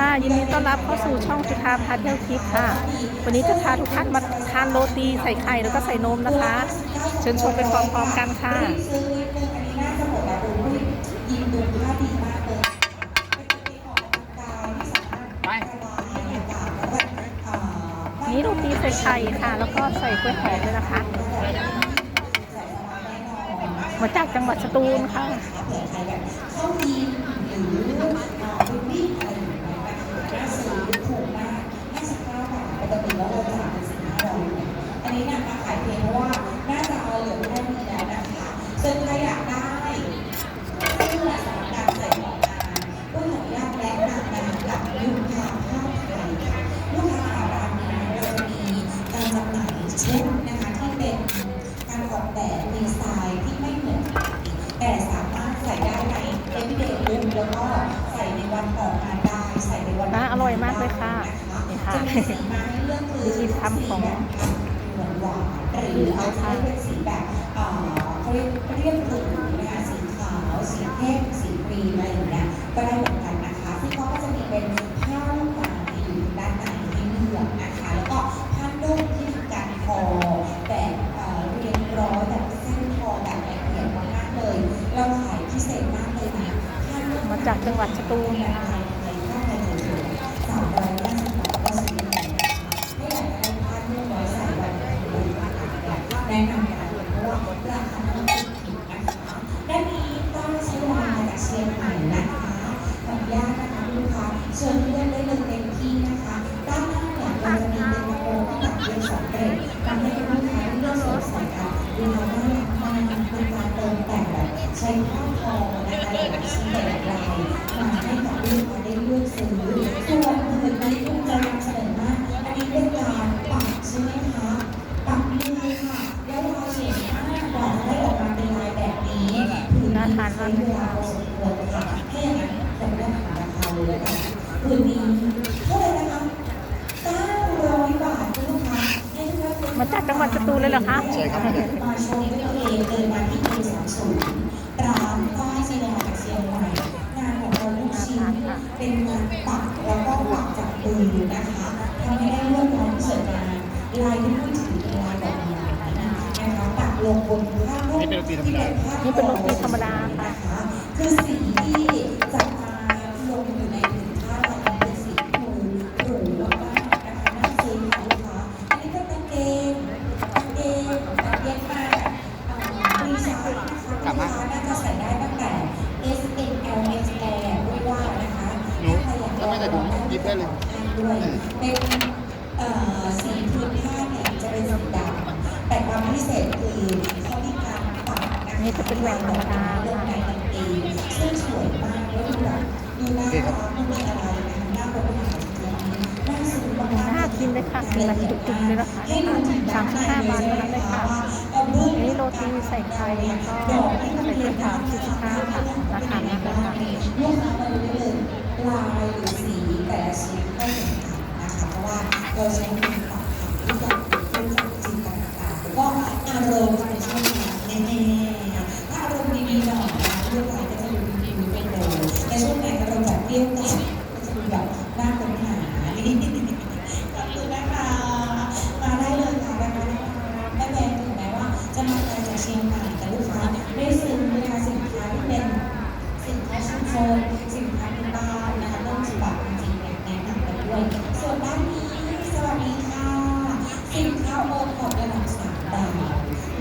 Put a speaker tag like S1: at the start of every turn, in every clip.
S1: ค่ะ ยินดีต้อนรับเข้าสู่ช่องสุธาพาเที่ยวทิพย์ค่ะ วันนี้จะพาทุกท่านมาทานโรตีใส่ไข่แล้วก็ใส่นมนะคะ เชิญชมเป็นพร้อมๆกันค่ะ
S2: ซื้อนิดนึงอันนี้น่าจะแล้วดูยิงดูท่าดีมากลยเป็นตัวออกกำลังกายที่สามารถระบายอากาศแล้วก็เอ่อ
S1: นี่โรตีใส่ไข่ค่ะ แล้วก็ใส่กล้วยหอมด้วยนะคะ มาจากจังหวัดสตูลค่ะ
S2: เผื่อใคร แบบเข้ายิมหรือเอ่อไปวิ่งอะไรอย่างเงี้ยนะคะน่าซื้อถูกมาก59บาทปกติแล้วเราจะหาเป็น15ดอลอันนี้นำมาขายเพียงเพราะว่าน่าจะเอาเหลือแค่นี้แล้วนะคะส่วนใครอยากได้เพื่อสำหรับการใส่ออกงานก็ขออนุญาตแนะนำนะกับลูกค้าภาพไทยค่ะลูกค้าขาร้านนี้เราจะมีการจำหน่ายชุดนะคะที่เป็นการออกแบบดีไซน์ที่ไม่เหมือนแต่สามารถใส่ได้ใน everyday look แล้วก็ใส่ในวันออกงานได้ นวัน
S1: อะอร่อยมากเลยค่ะนี่ค่ะ
S2: จะมีสีมาให้เลือกคือ
S1: วิธีทำของ
S2: หวานหวานๆหรืออาจจะเป็นสีแบบเอ่อเขาเรียกเรียบหรูนะคะสีขาวสีเข้มสีครีมอะไรอย่างเงี้ยก็ได้เหมือนกันนะคะซึ่เขาก็จะมีเป็นผ้าลูกไม้อยู่ด้านในให้เลือกนะคะแล้วก็ผ้านุ่มที่ทำการทอแบบเออเรียบร้อยแบบเส้นทอแบบละเอียดมากเลยเราขายพิเศษมากเลยนะผ้านุ่ม
S1: มาจากจังหวัดสตูลนะคะ
S2: หลายชิ้นหลายลายมาให้กับลูกค้าได้เลือกซื้อส่วนผืนนี้ภูมิใจนำเสนอมากอันนี้เป็นการปักใช่ไหมคะปักมือค่ะแล้วลายเฉียงมากกว่าจะได้ออกมาเป็นลายแบบนี้ผืน
S1: น่า
S2: นี้
S1: ทาน
S2: ใช้
S1: มากเล
S2: เวยลา
S1: ค่ะ
S2: พอสมควรค่ะถ้าอย่างนั้นผมก็ถามราคาเลยแล้วกันผืนนี้เท่าไหร่นะคะ900บาทคุณลูกค้าให้ทุกท่าน
S1: มาจากจังหวัดสตูลเลยเหรอคะ
S3: ใช่ครับ
S2: มาชมด้วยตัวเองเดินมาที่ A30 ร้านป้ายซีเนมาจากเชียง เป็นงานปักแล้วก็ปักจากมือนะคะทำให้ได้ลวดลายที่สวยงามลายที่พูดถึงเป็นลายดอกไม้นะคะปักลงบนผ้านุ่ม
S3: นี่เป็นโรตีธรรมดา
S1: นี่เป็นโรตีธรรม
S2: ดา
S3: ได้เลย
S2: ด้วยเป็นเอ่อสีพื้นผ้าเนี่ยจะเป็นสีดำแต่ความพิเศษคือเขามีการปักนะคะ
S1: นี่จะเป็นแหวนธรรมดา
S2: ลงในกางเกงซึ่งสวยมากแล้วดูแบบดูน่ารักมันมีอะไรนะคะน่ารับประทานจริงๆน่าซื้อมากๆ
S1: น่ากินเลยค่ะมีมันจุกๆเลยนะคะ
S2: ให้ดูถึง
S1: สามสิบห้าบาทเท่านั้นเลยค่ะ
S2: เอาเบื้อง
S1: นี่โรตีใส่ไข่แล้วก็ใส่กล้วยหอม45ค่ะราคามากเลยค่ะ
S2: ลูกค้ามาดูได้เลยลาย เราใช้มือปักถักทุกอย่างเป็นจากจินตนาการแล้วก็อารมณ์เป็นช่องทางแน่ๆถ้าอารมณ์ดีๆหน่อยนะเรื่องอะไรก็จะดูดีๆไปเลยในช่วงไหนอารมณ์แบบเปรี้ยวจัด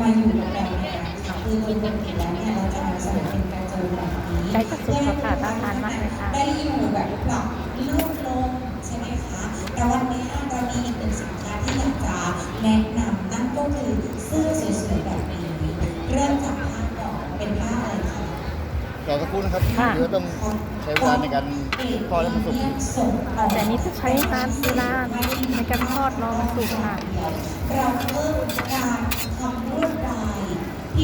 S2: มาอยู่กับเราเนี่ยค่ะคือโดยปกติแล้วเนี่ยเราจะนำเสนอเป็นกระโจมแบบนี้
S1: ได้กระสุนค่ะน่าทานมากเลยค่ะ
S2: ได้อยู่แบบปรับเลื่อนลงใช่ไหมคะแต่วันนี้เรามีอีกหนึ่งสินค้าที่อยากจะแนะนำนั่นก็คือเสื้อสวยๆแบบนี้เริ่มจากผ้าก่อนเป็นผ้าอะไรคะ
S3: รอสักครู่นะครับ
S1: ค่ะ
S3: เดี๋ยวต้องใช้เวลาในการทอดให้มันสุก
S1: ค่ะแต่นี้จะใช้นานเวลาในการทอดรอมันสุกค่ะ
S2: เราเพิ่มการทำลวดลายที่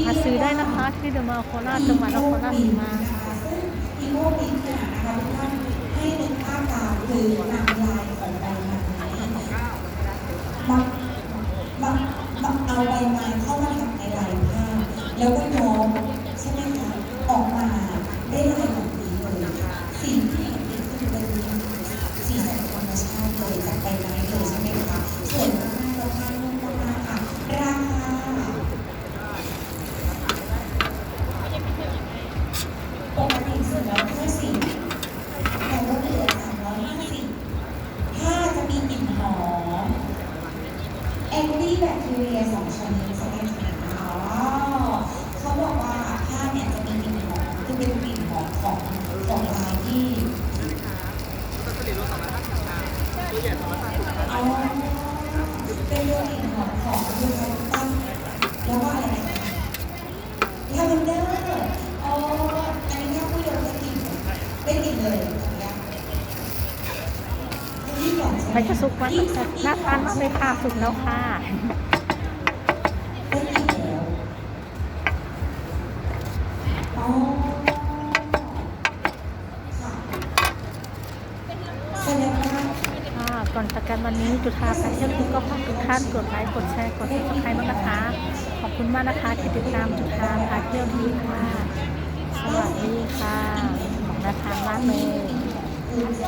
S1: มาซื้อได้นะคะที่เดอะมอลล์โคราชจังหวัดนครราชสีมา
S2: ซึ่งอีโมบินเนี่ยนะคะทุกท่านให้นึกภาพตามคือนำลายของใบไม้มามามาเอาใบไม้เข้ามาทำในลายผ้าแล้วก็ย้อม แอนตี้แบคทีเรียสองชนิดใช่ไหมคะอ๋อเขาบอกว่าผ้าเนี่ยจะมีกลิ่นหอมคือเป็นกลิ่นหอมของของลายที่อ๋อเป็นเรื่องกลิ่นหอมของยูคาลิปตัสแล้วก็อะไรนะ ไป
S1: จะสุกวันจะน่าทานมากเลยค่ะสุกแล้วค่ะ
S2: ก่อ
S1: นจากกันวันนี้จุธาไปเที่ยวก็ขอบคุณท่านกดไลค์กดแชร์กดติดตามให้มากนะคะ ขอบคุณมากนะคะที่ติดตามจุธาพาเที่ยวนี้ค่ะ สวัสดีค่ะ
S2: ของนาทานมากเลย